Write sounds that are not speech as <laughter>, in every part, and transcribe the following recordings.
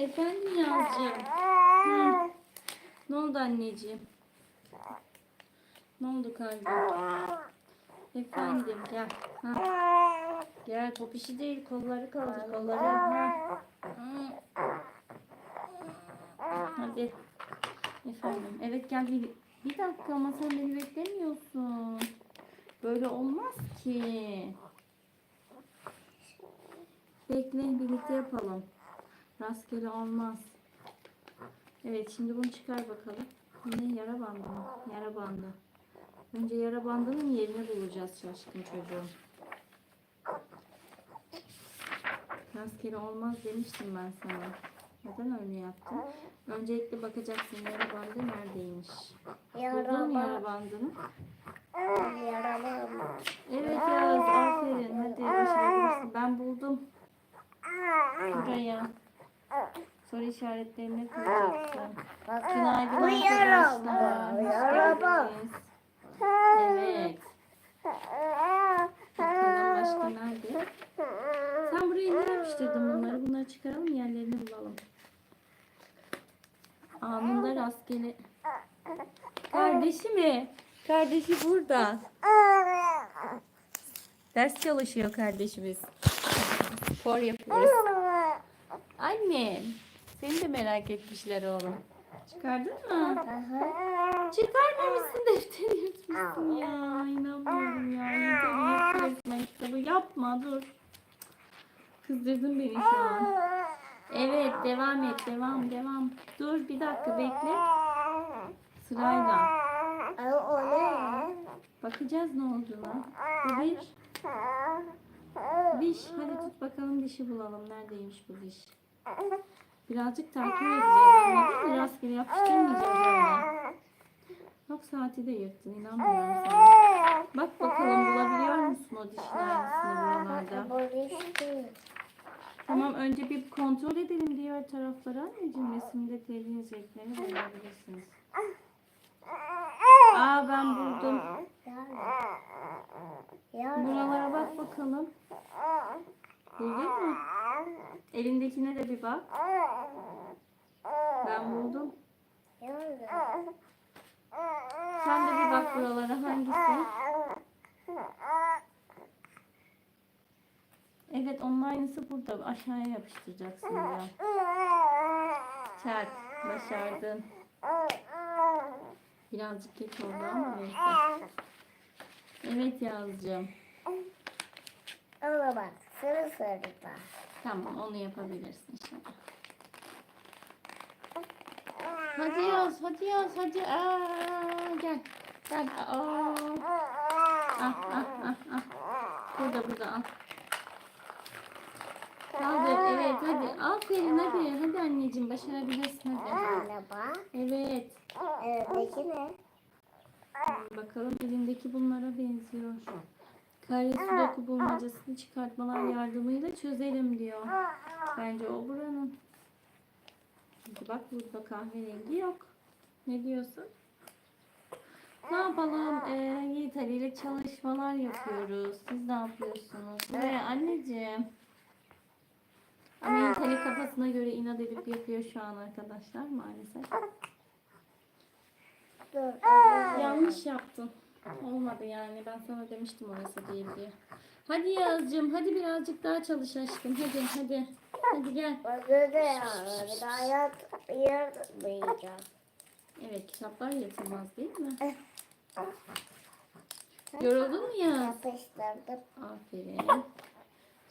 Efendim. Hı. Ne oldu anneciğim? Ne oldu kalbim? Efendim gel. Ha. Gel top işi değil kolları kaldır kolları. Ha. Hadi. Efendim. Evet gel bir, bir dakika ama sen beni beklemiyorsun. Böyle olmaz ki. Bekle birlikte yapalım. Rastgele olmaz. Evet şimdi bunu çıkar bakalım. Ne yara bandı? Yara bandı. Önce yara bandının yerini bulacağız şaşkın çocuğum. Rastgele olmaz demiştim ben sana. Neden öyle yaptın? Öncelikle bakacaksın yara bandı neredeymiş. Buldun mu yara bandını? Yaralama. Evet Yağız aferin. Hadi başarabilirsin. Ben buldum. Buraya. Soru işaretlerini koyacaksın. Günaydın arkadaşlar. Geldiniz. Evet. Bakalım başka nerede? Sen buraya ne yapıştırdın bunları? Bunları çıkaralım yerlerini bulalım. Anında rastgele. Kardeşi mi? Kardeşi burada. Ders çalışıyor kardeşimiz. Spor yapıyoruz. Annem. Seni de merak etmişler oğlum. Çıkardın mı? Çıkarmamışsın defteri yırtmışsın ya. İnanmıyorum ya. Yeter yırtma kitabı. Yapma dur. Kızdırdın beni şu an. Evet devam et devam devam. Dur bir dakika bekle. Sırayla. Bakacağız ne olduğuna. Bir. Diş. Hadi tut bakalım dişi bulalım. Neredeymiş bu diş? Birazcık takip edeceğiz. Anladın mı? Rastgele yapıştırmayacağız. Bak saati de yırttın. İnanmıyorum sana. Bak bakalım bulabiliyor musun o dişin aynısını buralarda? Tamam önce bir kontrol edelim diğer tarafları. Anneciğim resimde teliniz renklerini bulabilirsiniz. Aa ben buldum. Buralara bak bakalım. Buldun mu? Elindekine de bir bak. Ben buldum. Sen de bir bak buralara hangisi? Evet onun aynısı burada. Aşağıya yapıştıracaksın ya. Çak. Başardın. Birazcık geç oldu ama neyse. Evet Yazcığım. Ona bak. Sarı sarı bak. Tamam onu yapabilirsin şimdi. Hadi yaz, hadi yaz, hadi. Aa, gel. Gel. Aa. Ah, ah, ah, ah. Burada, burada al. Kaldır, evet hadi. Aferin hadi. Hadi anneciğim başarabilirsin hadi. Ona bak. Evet. Öteki ne? Bakalım elindeki bunlara benziyor. Kare sudoku bulmacasını çıkartmalar yardımıyla çözelim diyor. Bence o buranın. Çünkü bak burada kahverengi yok. Ne diyorsun? Ne yapalım? Ee, Yiğit Ali ile çalışmalar yapıyoruz. Siz ne yapıyorsunuz? Buraya anneciğim. Ama Yiğit Ali kafasına göre inat edip yapıyor şu an arkadaşlar maalesef. Yanlış yaptın. Olmadı yani. Ben sana demiştim orası değil diye. Hadi Yazcığım hadi birazcık daha çalış aşkım. Hadi hadi. Hadi gel. Burada da ya. Daha yat. Yatmayacağım. Evet kitaplar yatılmaz değil mi? Yoruldun mu Yaz? Yapıştırdım. Aferin.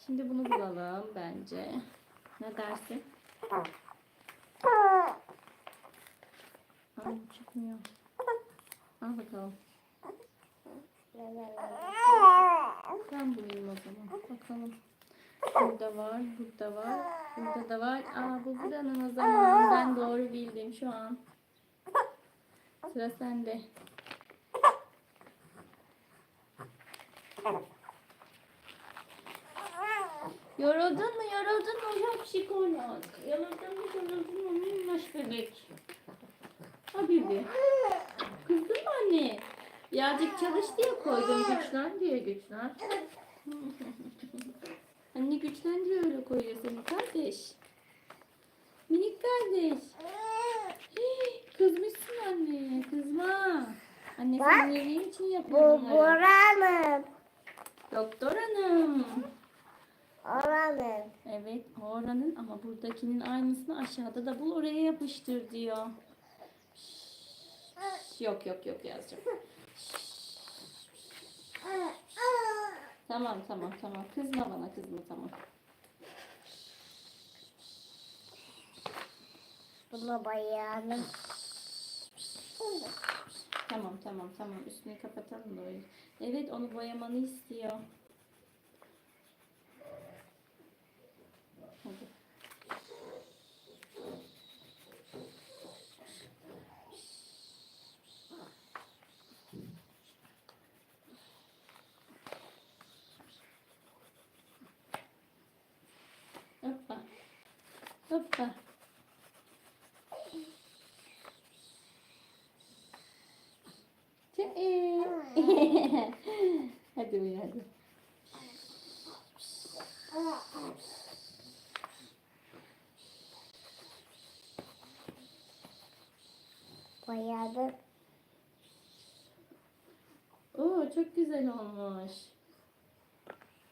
Şimdi bunu bulalım bence. Ne dersin? Ay çıkmıyor. Al bakalım. Ben bulayım o zaman. Bakalım. Burada var, burada var, burada da var. Aa bu buranın o zaman. Ben doğru bildim şu an. Sıra sende. Yoruldun mu? Yoruldun mu? Yok şikolat. Yoruldun mu? Yoruldun mu? Minnoş bebek. Habibi. Kızdın mı anne? Birazcık çalış diye koydum. Güçlen diye güçlen. <laughs> Anne güçlen diye öyle koyuyor seni kardeş. Minik kardeş. Hii, Kızmışsın anneye. Kızma. Anne Bak, senin iyiliğin için Bu yapıyor bunları. buranın. Doktor hanım. Oranın. Evet oranın ama buradakinin aynısını aşağıda da bul oraya yapıştır diyor. Şşş, Yok yok yok yazacağım. <laughs> Tamam tamam tamam. Kızma bana kızma tamam. Buna bayanım. Tamam tamam tamam üstünü kapatalım da öyle. Evet onu boyamanı istiyor. Hadi. Hoppa. Hoppa. <laughs> hadi uyu hadi. Bayanım. Oo çok güzel olmuş.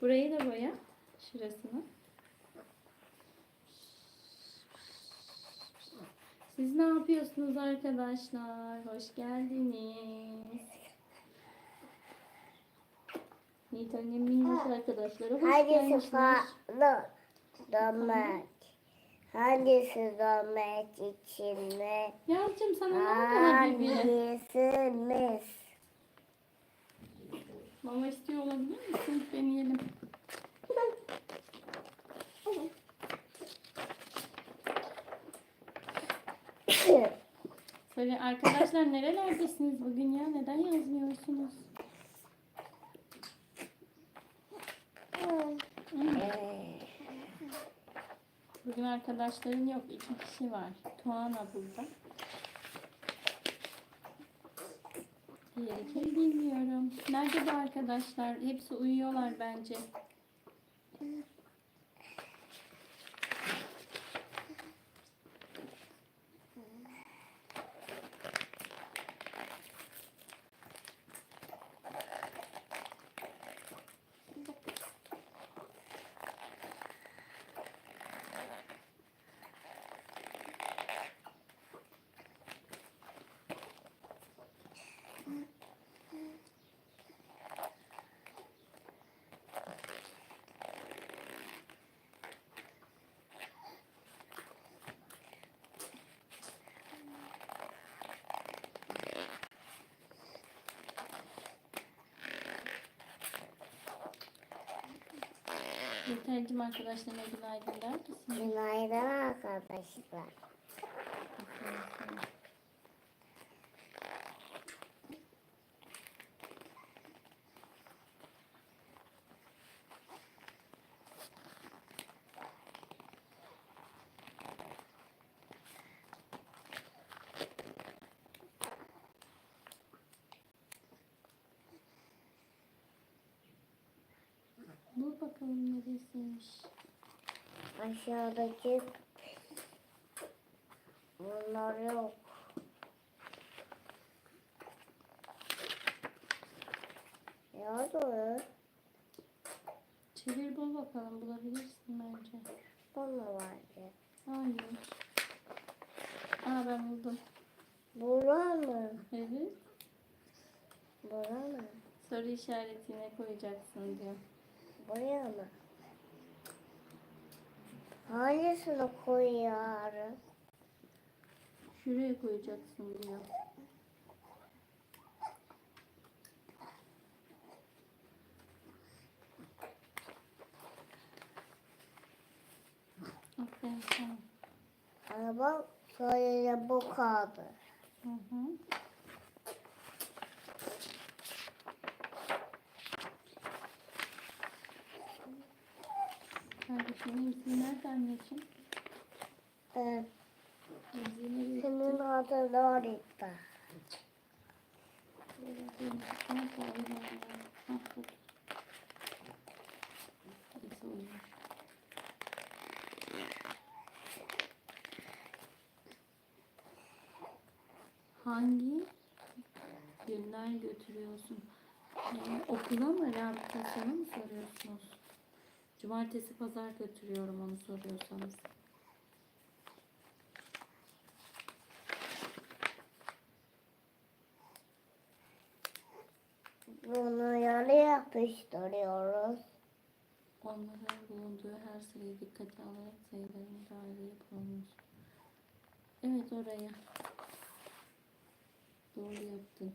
Burayı da boya. Şurasını. Siz ne yapıyorsunuz arkadaşlar? Hoş geldiniz. Yiğit annem minnoş arkadaşlara hoş Hangisi farklı? Domates. Hangisi domates içinde? Yavrucuğum sana ne oldu Habibi? Hangisi mis? Mama istiyor olabilir misin? Deneyelim. <laughs> Söyle arkadaşlar nerelerdesiniz bugün ya? Neden yazmıyorsunuz? Bugün arkadaşların yok. iki kişi var. Tuana burada. Diğeri kim bilmiyorum. Nerede bu arkadaşlar? Hepsi uyuyorlar bence. Yetercim arkadaşlarına günaydın der misin? Günaydın arkadaşlar. Bul bakalım neresiymiş. Aşağıdaki bunlar yok. Ya da Çevir bul bakalım bulabilirsin bence. mu vardı? Hayır. Aa ben buldum. Bura mı? Evet. Bura mı? Soru işaretine koyacaksın diyor. Buraya mı? Hangisini koyuyoruz? Şuraya koyacaksın diyor. Aferin sana. Araba sadece bu kaldı. Hı hı. Anneciğim? Ee, senin adın orada. hangi günler götürüyorsun? Yani okula mı, rehabilitasyona mı soruyorsunuz? Cumartesi, pazar götürüyorum onu soruyorsanız. Bunu yarı yapıştırıyoruz. Onların bulunduğu her sırayı dikkate alarak sayılarını daire yapıyoruz. Evet oraya. Doğru yaptın.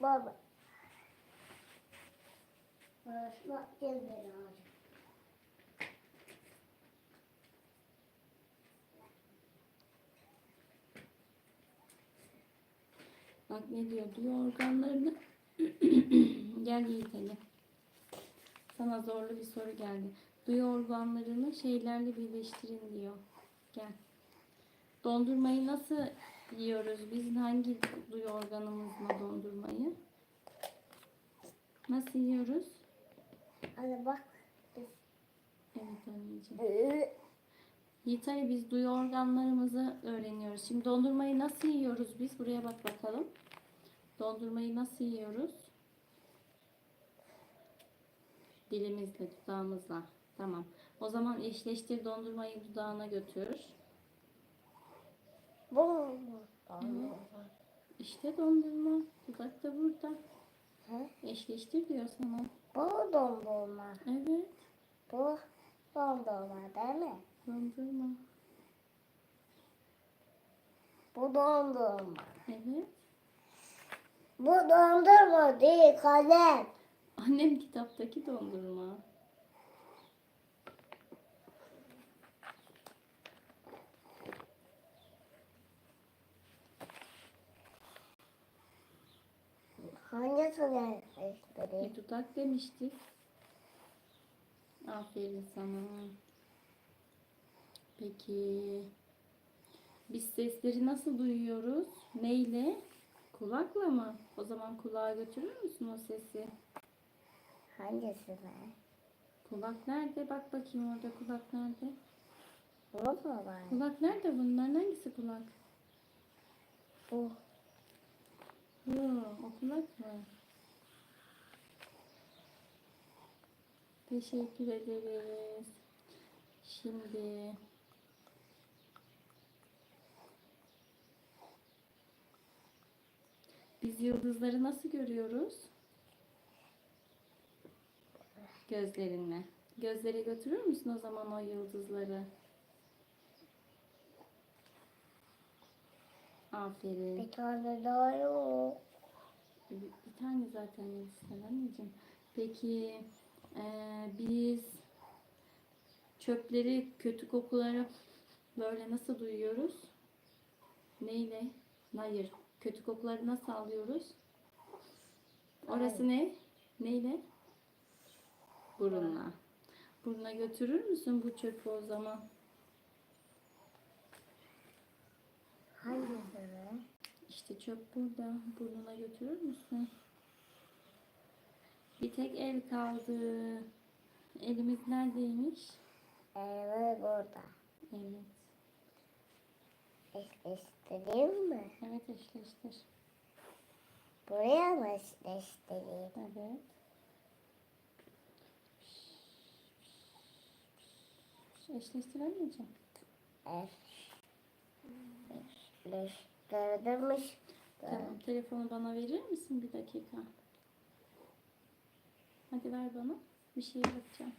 Baba. Bak ne diyor? Duyu organlarını <clears throat> gel Yiğit Ali. Sana zorlu bir soru geldi. Duyu organlarını şeylerle birleştirin diyor. Gel. Dondurmayı nasıl yiyoruz? Biz hangi duyu organımızla dondurmayı? Nasıl yiyoruz? Hadi bak. Evet anneciğim. Yiğit Ali biz duyu organlarımızı öğreniyoruz. Şimdi dondurmayı nasıl yiyoruz biz? Buraya bak bakalım. Dondurmayı nasıl yiyoruz? Dilimizle, dudağımızla. Tamam. O zaman eşleştir dondurmayı dudağına götür. Bu mu? İşte dondurma. Dudak da burada. Hı? Eşleştir diyor sana. Bu dondurma. Evet. Bu dondurma değil mi? Dondurma. Bu dondurma. Evet. Bu dondurma değil kalem. Annem kitaptaki dondurma. Hangisini göstereyim? Bir dudak demiştik. Aferin sana. Peki biz sesleri nasıl duyuyoruz? Neyle? Kulakla mı? O zaman kulağa götürür müsün o sesi? Hangisini? Kulak nerede? Bak bakayım orada kulak nerede? Bu mu var? Kulak nerede bunların? Hangisi kulak? Bu. Yo, o kulak mı? Teşekkür ederiz. Şimdi biz yıldızları nasıl görüyoruz? Gözlerinle. Gözlere götürür müsün o zaman o yıldızları? Aferin. Bir tane daha yok. Bir bir tane zaten anneciğim. Peki eee, biz çöpleri, kötü kokuları böyle nasıl duyuyoruz? Neyle? Hayır. Kötü kokuları nasıl alıyoruz? Orası ne? Neyle? Burunla. Buruna götürür müsün bu çöpü o zaman? Hangisini? İşte çöp burada. Burnuna götürür müsün? Bir tek el kaldı. Elimiz neredeymiş? Evet burada. Evet. Eşleştireyim mi? Evet eşleştir. Buraya mı eşleştireyim? Evet. Eşleştir anneciğim. Eşleştirmiş. Tamam. Telefonu bana verir misin bir dakika? Hadi ver bana. Bir şeye bakacağım.